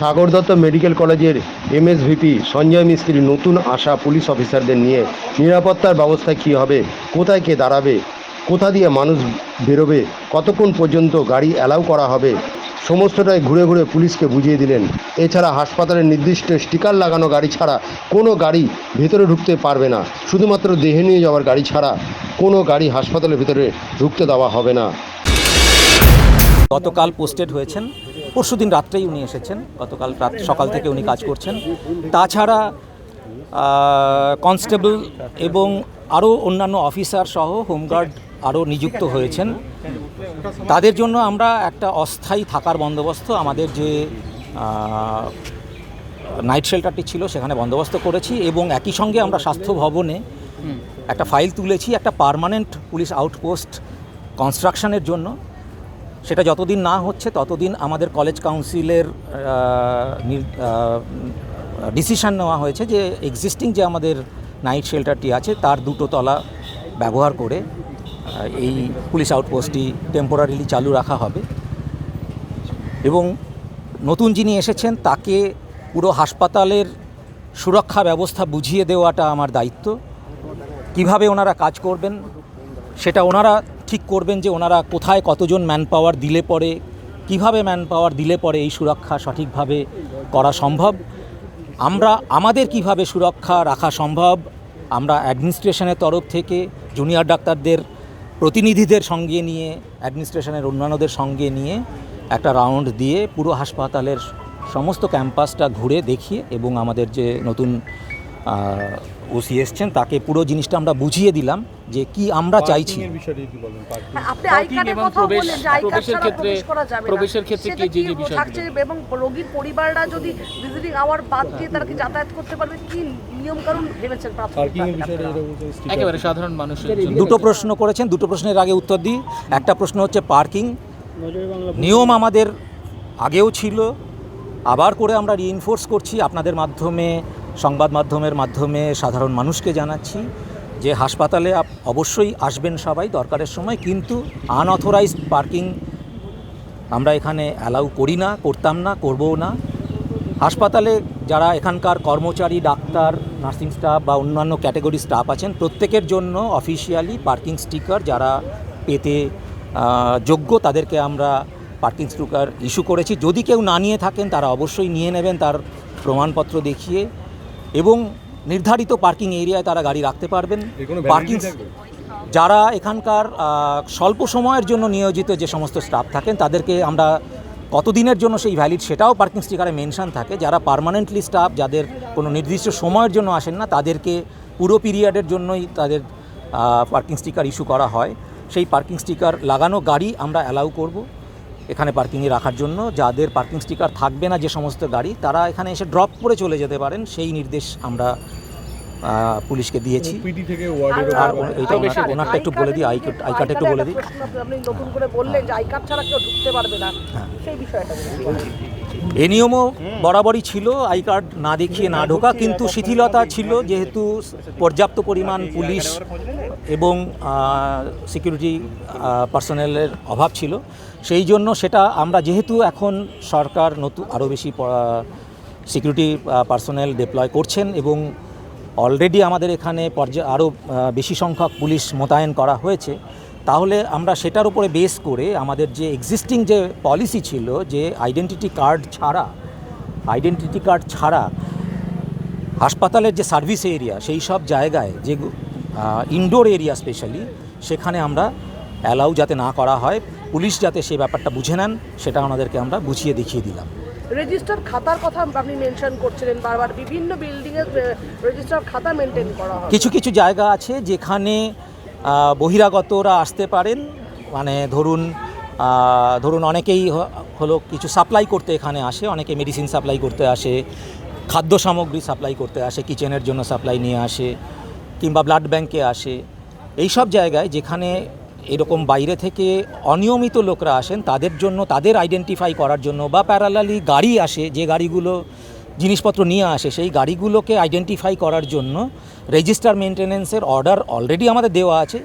সাগর Dutta medical কলেজের MSVP Sanjay মিস্ত্রি নতুন আসা পুলিশ অফিসারদের নিয়ে নিরাপত্তার ব্যবস্থা কী হবে? কোথায় কে দাঁড়াবে? কোথা দিয়ে মানুষ বেরোবে? কতক্ষণ পর্যন্ত গাড়ি অ্যালাউ করা হবে? সমস্তটাই ঘুরে ঘুরে পুলিশকে বুঝিয়ে দিলেন। এছাড়া হাসপাতালের নির্দিষ্ট স্টিকার লাগানো গাড়ি ছাড়া কোনো গাড়ি ভেতরে ঢুকতে পারবে না। শুধুমাত্র দেহে নিয়ে যাওয়ার গাড়ি ছাড়া কোনো গাড়ি হাসপাতালের ভিতরে ঢুকতে দেওয়া হবে না। গতকাল পোস্টেড হয়েছেন পরশুদিন রাত্রেই উনি এসেছেন, গতকাল রাত সকাল থেকে উনি কাজ করছেন। তাছাড়া কনস্টেবল এবং আরও অন্যান্য অফিসার সহ হোমগার্ড আরও নিযুক্ত হয়েছেন। তাদের জন্য আমরা একটা অস্থায়ী থাকার বন্দোবস্ত, আমাদের যে নাইট শেল্টারটি ছিল সেখানে বন্দোবস্ত করেছি এবং একই সঙ্গে আমরা স্বাস্থ্য ভবনে একটা ফাইল তুলেছি, একটা পার্মানেন্ট পুলিশ আউটপোস্ট কনস্ট্রাকশনের জন্য। সেটা যতদিন না হচ্ছে, ততদিন আমাদের কলেজ কাউন্সিলের ডিসিশন নেওয়া হয়েছে যে এক্সিস্টিং যে আমাদের নাইট শেল্টারটি আছে, তার দুটো তলা ব্যবহার করে এই পুলিশ আউটপোস্টটি টেম্পোরারিলি চালু রাখা হবে। এবং নতুন যিনি এসেছেন, তাকে পুরো হাসপাতালের সুরক্ষা ব্যবস্থা বুঝিয়ে দেওয়াটা আমার দায়িত্ব। কীভাবে ওনারা কাজ করবেন সেটা ওনারা ঠিক করবেন যে ওনারা কোথায় কতজন ম্যান পাওয়ার দিলে পরে, কীভাবে ম্যান পাওয়ার দিলে পরে এই সুরক্ষা সঠিকভাবে করা সম্ভব। আমরা, আমাদের কীভাবে সুরক্ষা রাখা সম্ভব, আমরা অ্যাডমিনিস্ট্রেশনের তরফ থেকে জুনিয়র ডাক্তারদের, প্রতিনিধিদের সঙ্গে নিয়ে অ্যাডমিনিস্ট্রেশনের অন্যান্যদের সঙ্গে নিয়ে একটা রাউন্ড দিয়ে পুরো হাসপাতালের সমস্ত ক্যাম্পাসটা ঘুরে দেখিয়ে এবং আমাদের যে নতুন ওসি এসছেন তাকে পুরো জিনিসটা আমরা বুঝিয়ে দিলাম যে কি আমরা চাইছি। হ্যাঁ, প্রবেশের ক্ষেত্রে-। প্রবেশের ক্ষেত্রে কি যে যে কি বিষয়গুলো? থাকছে এবং রোগীর পরিবাররা যদি ভিজিটিং আওয়ার বাদ দিয়ে তারা কি যাতায়াত করতে পারবে? কি নিয়ম কানুন ভেবেছেন। একেবারে সাধারণ মানুষের দুটো প্রশ্ন করেছেন দুটো প্রশ্নের আগে উত্তর দিই। একটা প্রশ্ন হচ্ছে পার্কিং নিয়ম আমাদের আগেও ছিল আবার করে আমরা রিইনফোর্স করছি। আপনাদের মাধ্যমে সংবাদ মাধ্যমের মাধ্যমে সাধারণ মানুষকে জানাচ্ছি যে হাসপাতালে আপ- অবশ্যই আসবেন সবাই, দরকারের সময়, কিন্তু আনঅথরাইজড পার্কিং আমরা এখানে অ্যালাউ করি না, করতাম না, করবও না। হাসপাতালে যারা এখানকার কর্মচারী, ডাক্তার, নার্সিং স্টাফ বা অন্যান্য ক্যাটাগরি স্টাফ আছেন, প্রত্যেকের জন্য অফিসিয়ালি পার্কিং স্টিকার যারা পেতে যোগ্য, তাদেরকে আমরা পার্কিং স্টিকার ইস্যু করেছি। যদি কেউ না নিয়ে থাকেন, তারা অবশ্যই নিয়ে নেবেন, তার প্রমাণপত্র দেখিয়ে। এবং নির্ধারিত পার্কিং এরিয়ায় তারা গাড়ি রাখতে পারবেন। পার্কিং যারা এখানকার স্বল্প সময়ের জন্য নিয়োজিত যে সমস্ত স্টাফ থাকেন তাদেরকে আমরা কতদিনের জন্য সেই ভ্যালিড সেটাও পার্কিং স্টিকারে মেনশন থাকে। যারা পার্মানেন্টলি স্টাফ যাদের কোনো নির্দিষ্ট সময়ের জন্য আসেন না তাদেরকে পুরো পিরিয়ডের জন্যই তাদের পার্কিং স্টিকার ইস্যু করা হয়। সেই পার্কিং স্টিকার লাগানো গাড়ি আমরা অ্যালাউ করব। এখানে পার্কিংয়ে রাখার জন্য। যাদের পার্কিং স্টিকার থাকবে না যে সমস্ত গাড়ি তারা এখানে এসে ড্রপ করে চলে যেতে পারেন। সেই নির্দেশ আমরা পুলিশকে দিয়েছি। আর এইটা ওনারটা একটু বলে দিই আই কার্ড আই কার্ড একটু বলে দিই। আপনি নতুন করে বললেন যে আই কার্ড ছাড়া কেউ ঢুকতে পারবে না। হ্যাঁ। সেই বিষয়টা। এ নিয়মও বরাবরই ছিল, আই কার্ড না দেখিয়ে না ঢোকা, কিন্তু শিথিলতা ছিল যেহেতু পর্যাপ্ত পরিমাণ পুলিশ এবং সিকিউরিটি পার্সোনেলের অভাব ছিল। সেই জন্য সেটা আমরা যেহেতু এখন সরকার নতুন আরও বেশি সিকিউরিটি পার্সোনেল ডিপ্লয় করছেন এবং অলরেডি আমাদের এখানে পর্যা, আরও বেশি সংখ্যক পুলিশ মোতায়েন করা হয়েছে তাহলে আমরা সেটার উপরে বেস করে আমাদের যে এক্সিস্টিং যে পলিসি ছিল যে আইডেন্টিটি কার্ড ছাড়া আইডেন্টিটি কার্ড ছাড়া হাসপাতালের যে সার্ভিস এরিয়া সেই সব জায়গায় যে ইনডোর এরিয়া স্পেশালি সেখানে আমরা অ্যালাউ যাতে না করা হয় পুলিশ যাতে সেই ব্যাপারটা বুঝে নেন সেটা ওনাদেরকে আমরা বুঝিয়ে দেখিয়ে দিলাম। রেজিস্টার খাতার কথা আপনি মেনশন করছিলেন বারবার বিভিন্ন বিল্ডিং এর রেজিস্টার খাতা মেনটেন করা হয়। কিছু কিছু জায়গা আছে যেখানে বহিরাগতরা আসতে পারেন। মানে ধরুন ধরুন অনেকেই হলো কিছু সাপ্লাই করতে এখানে আসে, অনেকে মেডিসিন সাপ্লাই করতে আসে, খাদ্য সামগ্রী সাপ্লাই করতে আসে কিচেনের জন্য সাপ্লাই নিয়ে আসে, কিংবা ব্লাড ব্যাংকে আসে। এই সব জায়গায় যেখানে এরকম বাইরে থেকে অনিয়মিত লোকরা আসেন, তাদের জন্য, তাদের আইডেন্টিফাই করার জন্য বা প্যারালালি গাড়ি আসে, যে গাড়িগুলো জিনিসপত্র নিয়ে আসে, সেই গাড়িগুলোকে আইডেন্টিফাই করার জন্য রেজিস্টার মেনটেন্যান্সের অর্ডার অলরেডি আমাদের দেওয়া আছে।